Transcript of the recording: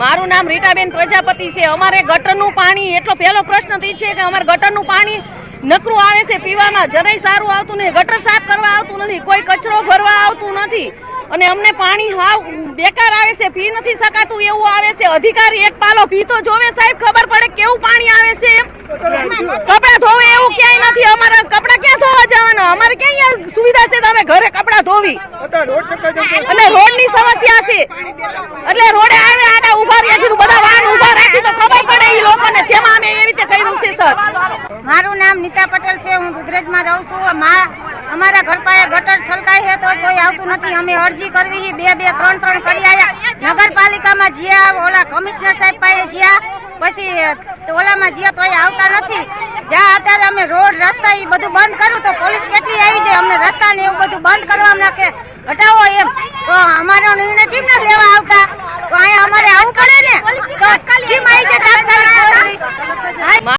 મારું નામ રીટાબેન પ્રજાપતિ છે. અમારે ગટરનું પાણી એટલો પહેલો પ્રશ્ન તો છે કે અમારે ગટરનું પાણી નકરું આવે છે પીવામાં. જરાય સારું આવતું નથી. ગટર સાફ કરવા આવતું નથી. કોઈ કચરો ભરવા આવતું નથી. અને અમને પાણી હાવ બેકાર આવે છે. પી નથી શકાતું એવું આવે છે. અધિકારી એક પાલો પી તો જોવે સાહેબ. ખબર પડે કેવું પાણી આવે છે કપડા ધોવે એવું ક્યાંય નથી. અમારા કપડા ક્યાં ધોવા જવાના? અમારે ક્યાં સુવિધા છે તમે ઘરે કપડા ધોવી. અને રોડની સમસ્યા છે. એટલે રોડે આવે ઊભા રહ્યા બધા વાહન ઊભા રાખી તો ખબર પડે એ લોકોને તેમાં અમે એ રીતે કર્યું છે, સર. મારું નામ નીતા પટેલ છે, હું દુધરેજમાં રહું છું. અમારા ઘર પાસે ગટર છલકાય છે, તો કોઈ આવતું નથી. અમે અરજી કરવી બે બે, ત્રણ ત્રણ કરી આવ્યા નગરપાલિકામાં જ્યાં ઓલા કમિશનર સાહેબ પાસે જ્યાં, પછી ઓલામાં જ્યાં તોય આવતા નથી. જ્યાં અત્યારે અમે રોડ, રસ્તા એ બધું બંધ કર્યું, તો પોલીસ કેટલી આવી જાય? અમને રસ્તા ને એવું બધું બંધ કરવા નાખે. હટાવો એમ.